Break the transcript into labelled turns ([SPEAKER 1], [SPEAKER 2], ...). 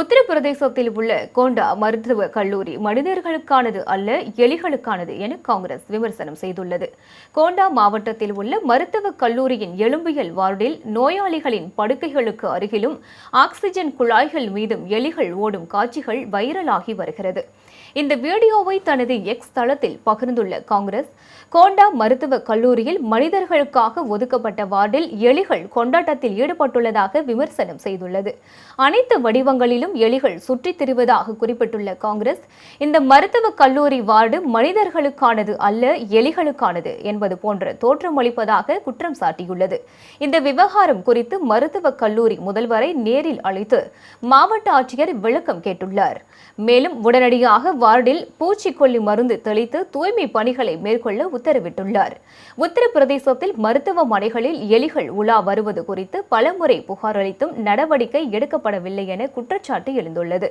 [SPEAKER 1] உத்தரப்பிரதேசத்தில் உள்ள கோண்டா மருத்துவ கல்லூரி மனிதர்களுக்கானது அல்ல எலிகளுக்கானது என காங்கிரஸ் விமர்சனம் செய்துள்ளது. கோண்டா மாவட்டத்தில் உள்ள மருத்துவ கல்லூரியின் எலும்பியல் வார்டில் நோயாளிகளின் படுக்கைகளுக்கு அருகிலும் ஆக்ஸிஜன் குழாய்கள் மீதும் எலிகள் ஓடும் காட்சிகள் வைரலாகி வருகிறது. இந்த வீடியோவை தனது எக்ஸ் தளத்தில் பகிர்ந்துள்ள காங்கிரஸ் கோண்டா மருத்துவ கல்லூரியில் மனிதர்களுக்காக ஒதுக்கப்பட்ட வார்டில் எலிகள் கொண்டாட்டத்தில் ஈடுபட்டுள்ளதாக விமர்சனம் செய்துள்ளது. அனைத்து வடிவங்களில் வடிவங்களிலும் எலிகள் சுற்றித் திரிவதாக குறிப்பிட்டுள்ள காங்கிரஸ் இந்த மருத்துவக் கல்லூரி வார்டு மனிதர்களுக்கானது அல்ல எலிகளுக்கானது என்பது போன்ற தோற்றமளிப்பதாக குற்றம் சாட்டியுள்ளது. இந்த விவகாரம் குறித்து மருத்துவக் கல்லூரி முதல்வரை நேரில் அழைத்து மாவட்ட ஆட்சியர் விளக்கம் கேட்டுள்ளார். மேலும் உடனடியாக வார்டில் பூச்சிக்கொல்லி மருந்து தெளித்து தூய்மை பணிகளை மேற்கொள்ள உத்தரவிட்டுள்ளார். உத்தரப்பிரதேசத்தில் மருத்துவமனைகளில் எலிகள் உலா வருவது குறித்து பலமுறை புகார் அளித்தும் நடவடிக்கை எடுக்கப்படவில்லை என குற்றச்சாட்டு எழுந்துள்ளது.